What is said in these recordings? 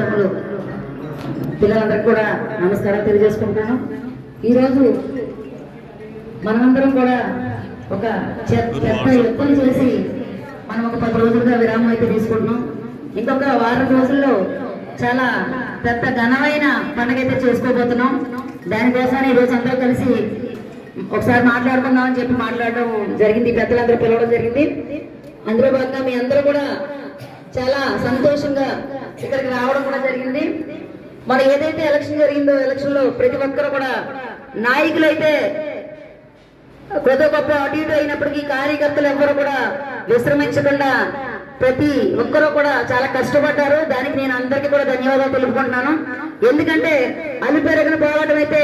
తమ్ముడు పిల్లలందరికీ కూడా నమస్కారం తెలియజేసుకుంటాను ఈరోజు మనమందరం కూడా ఒక చెత్త పెద్ద యుద్ధం చేసి మనం ఒక పది రోజులుగా విరామం అయితే తీసుకుంటున్నాం. ఇంకొక వారం రోజుల్లో చాలా పెద్ద ఘనమైన పండుగ అయితే చేసుకోబోతున్నాం. దానికోసం ఈరోజు అందరూ కలిసి ఒకసారి మాట్లాడుకుందాం అని చెప్పి మాట్లాడడం జరిగింది. పెద్దలందరూ పిలవడం జరిగింది. అందులో భాగంగా మీ అందరూ కూడా చాలా సంతోషంగా ఇక్కడికి రావడం కూడా జరిగింది. మన ఏదైతే ఎలక్షన్ జరిగిందో ఎలక్షన్లో ప్రతి ఒక్కరు కూడా నాయకులు అయితే కొద్ది గొప్ప అటు ఇటు అయినప్పటికీ కార్యకర్తలు ఎవరు కూడా విశ్రమించకుండా ప్రతి ఒక్కరూ కూడా చాలా కష్టపడ్డారు. దానికి నేను అందరికీ కూడా ధన్యవాదాలు తెలుపుకుంటున్నాను. ఎందుకంటే అలుపెరగని పోరాటం అయితే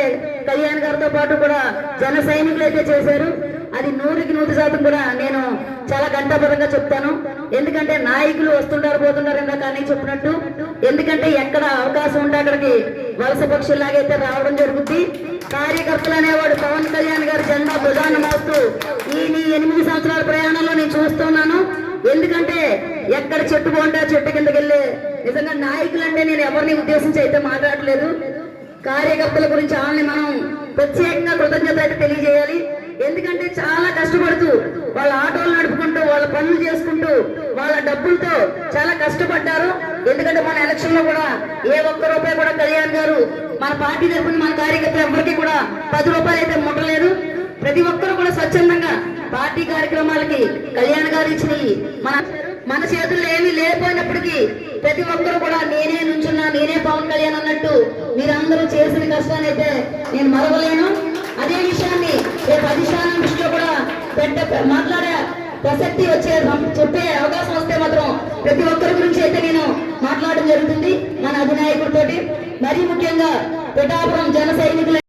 కళ్యాణ్ గారితో పాటు కూడా జన సైనికులు అయితే చేశారు. అది నూరుకి నూరు శాతం కూడా నేను చాలా గంటాపరంగా చెప్తాను. ఎందుకంటే నాయకులు వస్తుంటారు పోతుంటారు అని చెప్పినట్టు. ఎందుకంటే ఎక్కడ అవకాశం ఉంటే అక్కడికి వలస పక్షుల్లాగైతే రావడం జరుగుద్ది. కార్యకర్తలు అనేవాడు పవన్ కళ్యాణ్ గారి జెండా భుజాన్ని మోస్తూ ఈ నీ ఎనిమిది సంవత్సరాల ప్రయాణంలో నేను చూస్తున్నాను. ఎందుకంటే ఎక్కడ చెట్టు బాగుంటే చెట్టు కిందకి వెళ్ళే నిజంగా నాయకులు అంటే నేను ఎవరిని ఉద్దేశించి అయితే మాట్లాడలేదు. కార్యకర్తల గురించి వాళ్ళని మనం ప్రత్యేకంగా కృతజ్ఞత అయితే తెలియజేయాలి. ఎందుకంటే చాలా కష్టపడుతూ వాళ్ళ ఆటోలు నడుపుకుంటూ వాళ్ళ పనులు చేసుకుంటూ వాళ్ళ డబ్బులతో చాలా కష్టపడ్డారు. ఎందుకంటే మన ఎలక్షన్లో కూడా ఏ ఒక్క రూపాయి కూడా కళ్యాణ్ గారు మన పార్టీ తరఫున మన కార్యకర్తలు ఎవరికి కూడా పది రూపాయలు అయితే ముట్టలేదు. ప్రతి ఒక్కరు కూడా స్వచ్ఛందంగా పార్టీ కార్యక్రమాలకి కళ్యాణ్ గారు ఇచ్చిన మన మన చేతుల్లో ఏమీ లేకపోయినప్పటికీ ప్రతి ఒక్కరు కూడా నేనే నుంచున్నా నేనే పవన్ కళ్యాణ్ అన్నట్టు మీరందరూ చేసిన కష్టాన్ని అయితే నేను మరవలేను. అదే విషయాన్ని రేపు అధిష్టానం దృష్టిలో మాట్లాడే ప్రసక్తి వచ్చే చెప్పే అవకాశం వస్తే మాత్రం ప్రతి ఒక్కరి గురించి అయితే నేను మాట్లాడడం జరుగుతుంది మన అధినాయకుడితోటి. మరీ ముఖ్యంగా పిఠాపురం జన సైనికులు